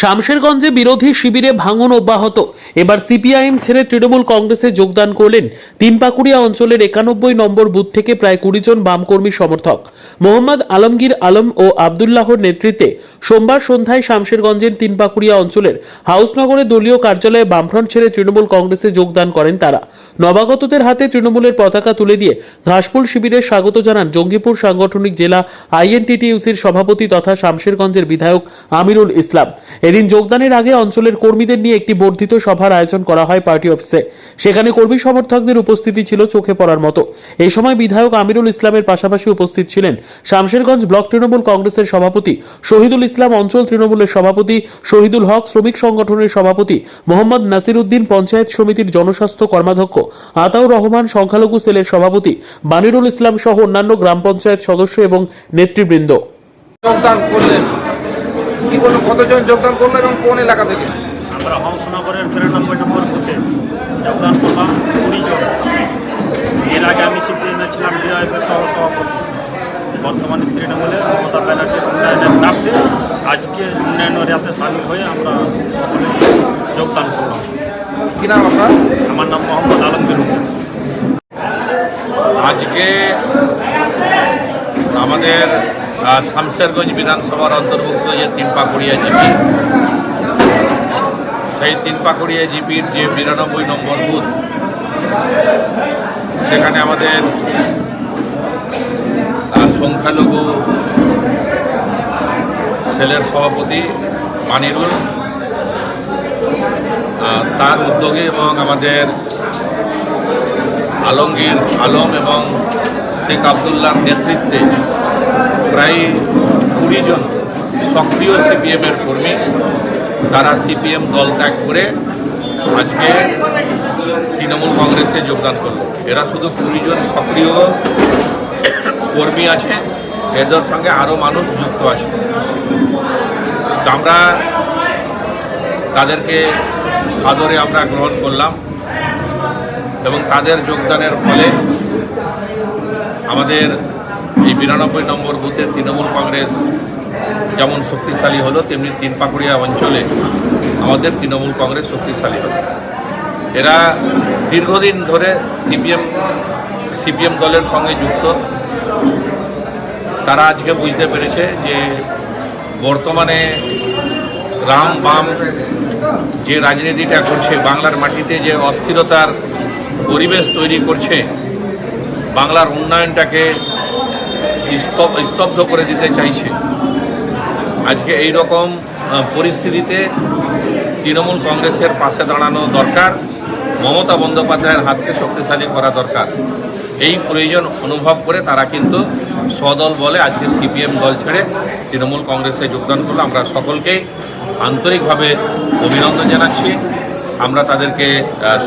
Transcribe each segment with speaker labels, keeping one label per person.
Speaker 1: শামশেরগঞ্জে বিরোধী শিবিরে ভাঙন অব্যাহত। এবার সিপিআইএম ছেড়ে তৃণমূল কংগ্রেসে যোগদান করলেন তিনপাকুড়িয়া অঞ্চলের একানব্বই নম্বর বুথ থেকে প্রায় কুড়ি জন বামকর্মী সমর্থক। মোহাম্মদ আলমগীর আলম ও আবদুল্লাহর নেতৃত্বে সোমবার সন্ধ্যায় শামশেরগঞ্জের তিনপাকুড়িয়া অঞ্চলের হাউসনগরে দলীয় কার্যালয়ে বামফ্রন্ট ছেড়ে তৃণমূল কংগ্রেসে যোগদান করেন তারা। নবাগতদের হাতে তৃণমূলের পতাকা তুলে দিয়ে ঘাসফুল শিবিরে স্বাগত জানান জঙ্গিপুর সাংগঠনিক জেলা আইএনটিটিইউসির সভাপতি তথা শামশেরগঞ্জের বিধায়ক আমিরুল ইসলাম। এদিন যোগদানের আগে অঞ্চলের কর্মীদের নিয়ে একটি বর্ধিত সভার আয়োজন করা হয় পার্টি অফিসে। সেখানে কর্মী সমর্থকদের উপস্থিতি ছিল চোখে পড়ার মতো। এই সময় বিধায়ক আমিরুল ইসলামের পাশাপাশি উপস্থিত ছিলেন শামশেরগঞ্জ ব্লক তৃণমূল কংগ্রেসের সভাপতি শহীদুল ইসলাম অঞ্চল তৃণমূলের সভাপতি শহীদুল হক, শ্রমিক সংগঠনের সভাপতি মোহাম্মদ নাসির উদ্দিন পঞ্চায়েত সমিতির জনস্বাস্থ্য কর্মাধ্যক্ষ আতাউর রহমান, সংখ্যালঘু সেলের সভাপতি বানিরুল ইসলাম সহ অন্যান্য গ্রাম পঞ্চায়েত সদস্য এবং নেতৃবৃন্দ।
Speaker 2: কি বলুন কতজন যোগদান করল এবং কোন এলাকা থেকে?
Speaker 3: আমরা হংসনগরের বিরানব্বই নম্বর বুথে যোগদান করলাম কুড়ি জন। এর আগে আমি সিপিএমে ছিলাম ডিআইপি সহ সভাপতি বর্তমানে তৃণমূলে মমতা ব্যানার্জির উন্নয়নের স্বার্থে আজকে উন্নয়ন র্যাপে সামিল হয়ে আমরা সকলে যোগদান করলাম।
Speaker 2: কি নাম আপনার?
Speaker 3: আমার নাম মোহাম্মদ আলমগীর হোসেন।
Speaker 4: আজকে আমাদের শামশেরগঞ্জ বিধানসভার অন্তর্ভুক্ত যে তিনপাকুড়িয়া জিপি, সেই তিনপাকুড়িয়া জিপির যে বিরানব্বই নম্বর বুথ, সেখানে আমাদের সংখ্যালঘু সেলের সভাপতি মানিরুল তার উদ্যোগে এবং আমাদের আলমগীর আলম এবং শেখ আবদুল্লাহর নেতৃত্বে প্রায় কুড়ি জন সক্রিয় সিপিএমের কর্মী। তারা সিপিএম দল ত্যাগ করে আজকে তৃণমূল কংগ্রেসে যোগদান করল। এরা শুধু কুড়ি জন সক্রিয় কর্মী আছে, এদের সঙ্গে আরও মানুষ যুক্ত আছে। আমরা তাদেরকে সাদরে আমরা গ্রহণ করলাম এবং তাদের যোগদানের ফলে আমাদের এই বিরানব্বই নম্বর বুথের তৃণমূল কংগ্রেস যেমন শক্তিশালী হলো, তেমনি তিনপাকুড়িয়া অঞ্চলে আমাদের তৃণমূল কংগ্রেস শক্তিশালী হলো। এরা দীর্ঘদিন ধরে সিপিএম সিপিএম দলের সঙ্গে যুক্ত। তারা আজকে বুঝতে পেরেছে যে বর্তমানে রাম বাম যে রাজনীতিটা করছে, বাংলার মাটিতে যে অস্থিরতার পরিবেশ তৈরি করছে, বাংলার উন্নয়নটাকে স্তব্ধ করে দিতে চাইছে। আজকে এই রকম পরিস্থিতিতে তৃণমূল কংগ্রেসের পাশে দাঁড়ানো দরকার, মমতা বন্দ্যোপাধ্যায়ের হাতকে শক্তিশালী করা দরকার। এই প্রয়োজন অনুভব করে তারা কিন্তু সদল বলে আজকে সিপিএম দল ছেড়ে তৃণমূল কংগ্রেসে যোগদান করল। আমরা সকলকেই আন্তরিকভাবে অভিনন্দন জানাচ্ছি। আমরা তাদেরকে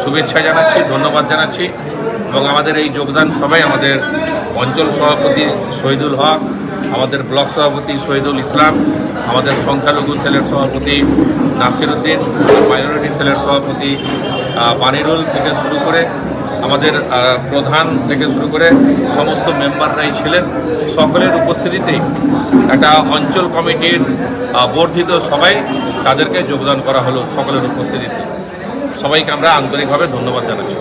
Speaker 4: শুভেচ্ছা জানাচ্ছি, ধন্যবাদ জানাচ্ছি। এবং আমাদের এই যোগদান সবাই আমাদের অঞ্চল সভাপতি শহীদুল হক, আমাদের ব্লক সভাপতি শহীদুল ইসলাম, আমাদের সংখ্যালঘু সেলের সভাপতি নাসির উদ্দিন মাইনরিটি সেলের সভাপতি বানিরুল থেকে শুরু করে আমাদের প্রধান থেকে শুরু করে সমস্ত মেম্বাররাই ছিলেন। সকলের উপস্থিতিতেই একটা অঞ্চল কমিটির বর্ধিত সবাই তাদেরকে যোগদান করা হলো সকলের উপস্থিতিতে। সবাইকে আমরা আন্তরিকভাবে ধন্যবাদ জানাচ্ছি।